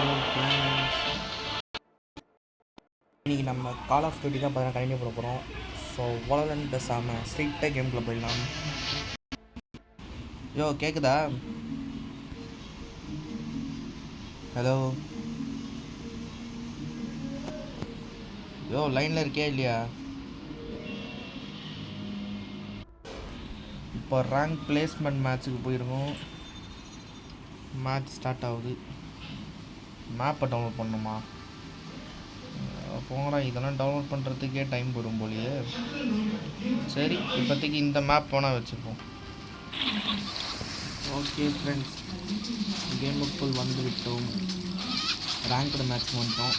Hello friends இன்றைக்கி நம்ம கால் of duty தான் பார்த்தீங்கன்னா கண்டினியூ பண்ண போகிறோம் ஸோ வளரன் பேசாமல் ஸ்ட்ரிக்டாக கேம்குள்ளே போயிடலாம். யோ கேட்குதா ஹலோ யோ லைனில் இருக்கியா இல்லையா? இப்போ ரேங்க் பிளேஸ்மெண்ட் மேட்ச்சுக்கு போயிருக்கோம். மேட்ச் ஸ்டார்ட் ஆகுது. மேப்பை டவுன்லோட் பண்ணணுமா போங்கடா இதெல்லாம் டவுன்லோட் பண்ணுறதுக்கே டைம் போடும் போலியே. சரி இப்போதைக்கு இந்த மேப் வேணால் வச்சுப்போம். ஓகே ஃப்ரெண்ட்ஸ் கேமுக்குள் வந்து விட்டோம். ரேங்க்டு மேட்ச் வந்துட்டோம்.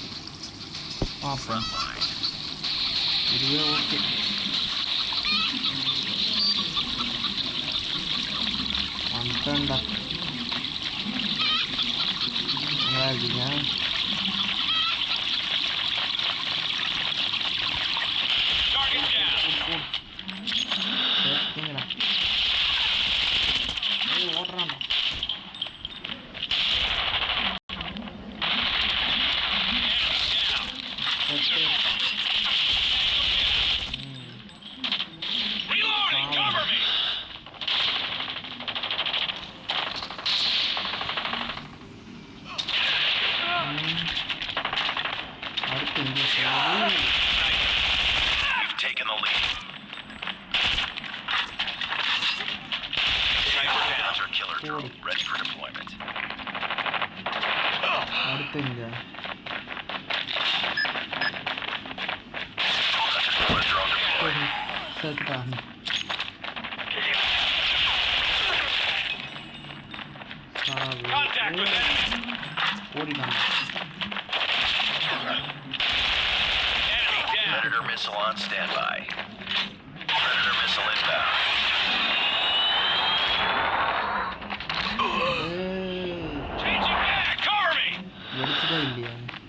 பார்ப்போம். இதுவே ஓகே வந்துட்டேன்டா. நல்லா இருக்கீங்க We've taken the lead. Sniper Hunter killer drone ready for deployment. அடுத்து இங்கே Hunter killer drone deployed. சேர்த்துட்டாங்க Contact with enemy. ஓடிட்டாங்க missile on standby. Predator missile inbound. Changing back. Cover me.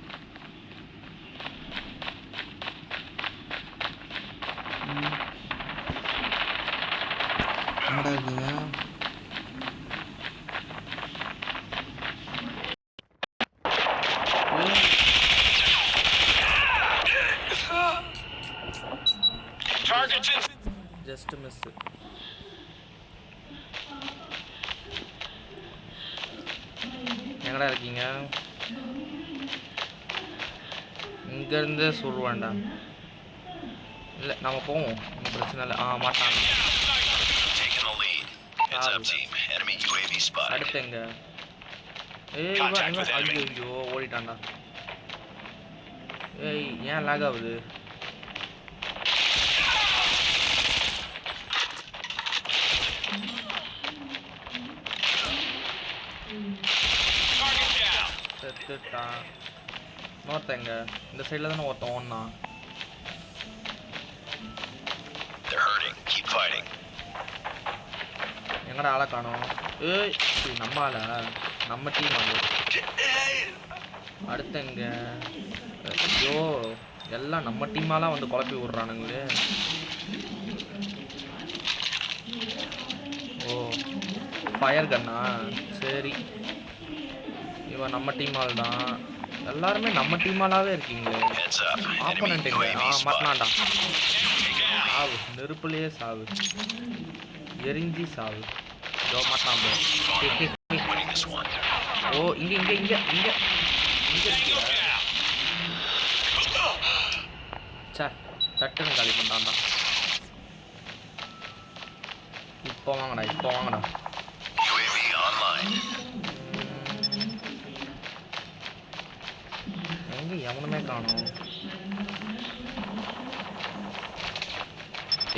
Just miss எங்கடா இருக்கீங்க? இங்கேருந்தே சொல்லுவான்டா. இல்லை நம்ம போவோம். ஒன்றும் பிரச்சனை இல்லை. ஆ மாட்டான். Taking the lead. Heads up, team. Enemy UAV spotted. அடுத்து எங்க? ஏய் ஐயோ ஓடிட்டான்டா. ஏய் ஏன் லாக் ஆகுது? செத்துட்டான் இன்னொருத்தன் எங்க இந்த சைடில் தானே ஒருத்தன் fighting. எங்கடா ஆளை காணோம்? ஏய் நம்ம ஆளா? நம்ம டீம் ஆளு. அடுத்து எங்க ஐயோ எல்லாம் நம்ம டீமாலாம் வந்து குழப்பி விட்றானுங்களே. ஓ ஃபயர் கன்னா சரி. இவன் நம்ம டீம் ஆள் தான். எல்லாருமே நம்ம டீம் ஆளாவே இருக்கீங்களே ஆப்போனண்ட் ஆ down. சாவு. நெருப்புலயே சாவு. எரிஞ்சி சாவு. one. ஓ இங்க இங்க இங்க இங்க. இங்க இருக்கியா சே சட்டுன்னு காலி பண்ணான்டா இப்போ வாங்கடா இப்போ வாங்கடா. எங்க எவனுமே காணோம்.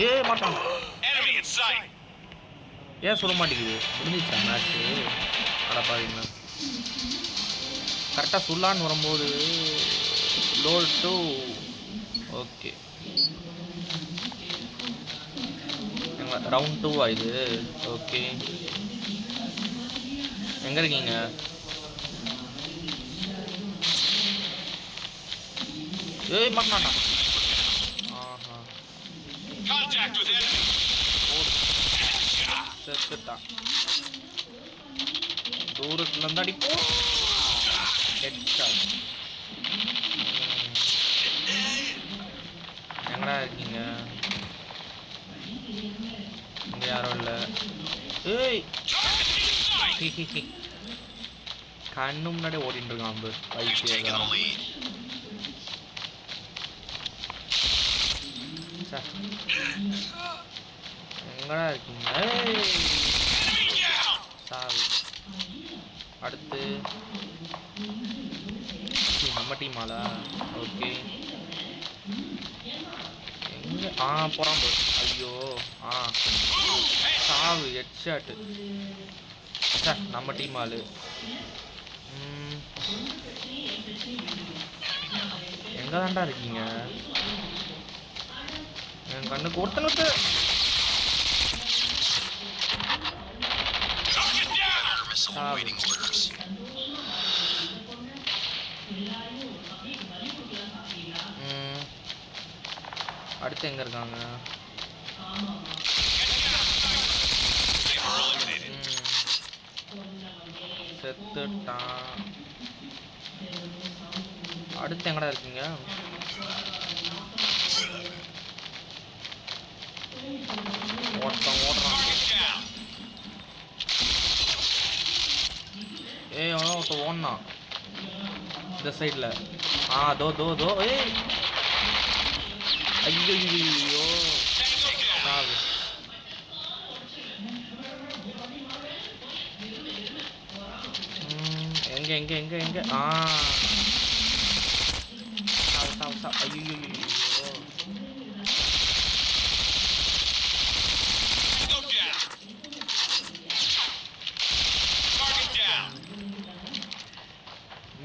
ஏய் மாட்டான். ஏன் சொல்ல மாட்டேங்குது? முடிஞ்சிச்சா மேட்ச்சு அடப்பாவீங்களா கரெக்டாக சொல்லான்னு வரும்போது லோல் டூ ஓகே ரவுண்ட் டூவா இது? ஓகே எங்கே இருக்கீங்க? ஏய் மாட்டான்டா ஆஹா Contact with enemy. செத்துட்டான் தூரத்துல இருந்து அடிப்போம் ஹெட் எங்கடா இருக்கீங்க? இங்க யாரும் இல்லை. ஏய். கண்ணு முன்னாடி ஓடிட்டு இருக்கான் பாரு. We've எங்கடா இருக்கீங்க? சாவி சாவு அடுத்து நம்ம டீமாலா ஓகே எங்கே? ஆ போறான் போ ஐயோ ஆ. சாவு ஹெட் ஷாட்டு நம்ம டீம் ஆளு. எங்கே தாண்டா இருக்கீங்க? என் கண்ணுக்கு ஒருத்தனுக்கு ம். அடுத்து எங்க இருக்காங்க? செத்துட்டான். அடுத்து எங்கடா இருக்கீங்க? ஒருத்தன் ஓடுறான் ஏய் அவன் ஒருத்த ஓடனா இந்த சைடில் ஆ தோ தோ தோ. ஏய். ஐயோ ஐயோ சாவு எங்கே எங்கே எங்கே எங்கே? ஆ. சாவு சாவு சாவு. ஐயோ ஐயோ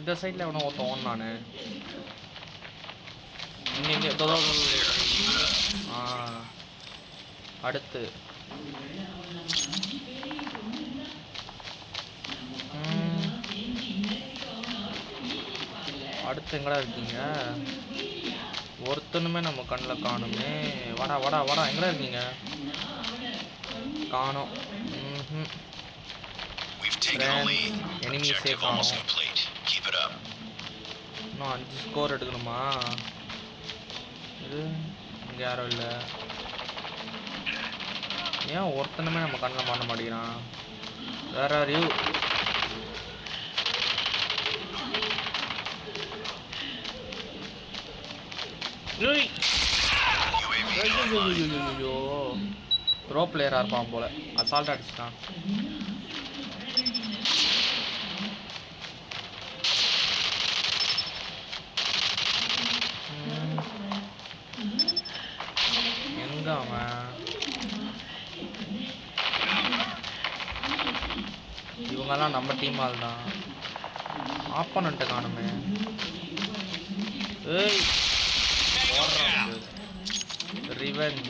இந்த சைடில் எவனோ ஒருத்தன் ஓடினானு. அடுத்து. அடுத்து எங்கடா இருக்கீங்க? ஒருத்தனுமே நம்ம கண்ணில் காணுமே. வாடா வாடா வாடா. எங்கடா இருக்கீங்க? காணோம். ம்ஹும். We've taken இன்னும் அஞ்சு ஸ்கோர் எடுக்கணுமா இது இங்கே யாரும் இல்லை ஏன் ஒருத்தனுமே நம்ம கண்ணில் மாட்ட மாட்டேங்கிறான் வேற அறிவு ஐயோ ப்ரோ பிளேயராக இருப்பான் போல அசால்ட் அடிச்சிட்டான் இவங்கெல்லாம் நம்ம டீம் ஆள் தான் ஆப்பனண்ட்டை காணுமே. ஏய் ரிவெஞ்சு ரிவெஞ்ச்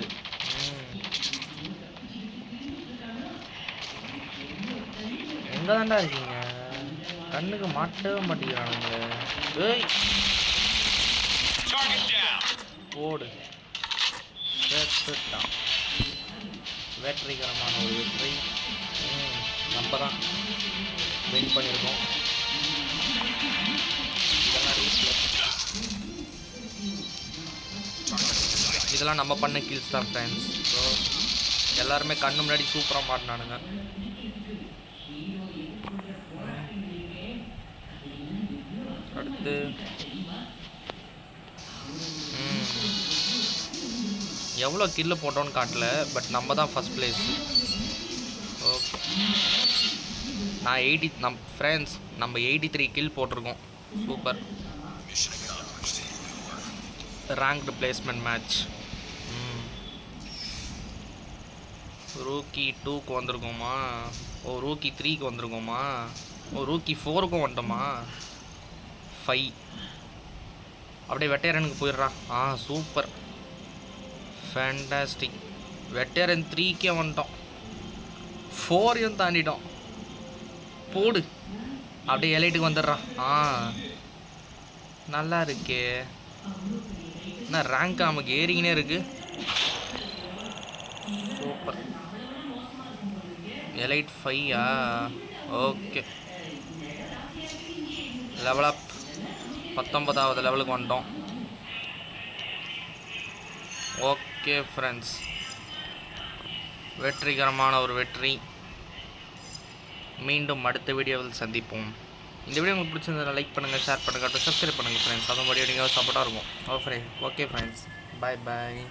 எங்க தாண்டா இருக்கீங்க? கண்ணுக்கு மாட்டவே மாட்டேங்கிறானுங்க ஏய். போடு. வெற்றிகரமான ஒரு வெற்றி. ம், நம்ம தான். வின் பண்ணியிருக்கோம் இதெல்லாம் இதெல்லாம் நம்ம பண்ண கில்ஸ் தான் ஃப்ரெண்ட்ஸ் ஸோ எல்லாருமே கண்ணு முன்னாடி சூப்பராக மாட்டினானுங்க. அடுத்து எவ்வளோ கில்லு போட்டோன்னு காட்டல பட் நம்ம தான் ஃபஸ்ட் பிளேஸ் ஓகே நான் எயிட்டி நம் ஃப்ரெண்ட்ஸ் நம்ம எயிட்டி த்ரீ கில் போட்டிருக்கோம் super rank ranked placement match rookie டூக்கு வந்திருக்கோமா? ஓ ரூக்கி த்ரீக்கு வந்திருக்கோமா? ஓ ரூக்கி ஃபோருக்கும் வந்துட்டோமா? ஃபைவ் அப்படியே வெட்டையரனுக்கு போயிடுறா. ஆ சூப்பர் ஃபேண்டாஸ்டிக் வெட்டையரன் த்ரீக்கே வந்துட்டோம். ஃபோரையும் தாண்டிட்டோம். போடு. அப்படியே எலைட்டுக்கு வந்துடுறான் ஆ நல்லா இருக்கே. என்ன ரேங்க் நமக்கு ஏறிக்கினே இருக்கு. சூப்பர் எலைட் ஃபையா ஓகே லெவல் அப் பத்தொன்பதாவது லெவலுக்கு வந்துட்டோம் ஓகே ஃப்ரெண்ட்ஸ் வெற்றிகரமான ஒரு வெற்றி. மீண்டும் அடுத்த வீடியோவில் சந்திப்போம். இந்த வீடியோ உங்களுக்கு பிடிச்சிருந்தா லைக் பண்ணுங்கள் ஷேர் பண்ணுங்கள் சப்ஸ்கிரைப் பண்ணுங்கள் ஃப்ரெண்ட்ஸ் அது மாதிரி நீங்கள் சப்போர்ட்டாக இருக்கும் ஓ friend okay friends bye bye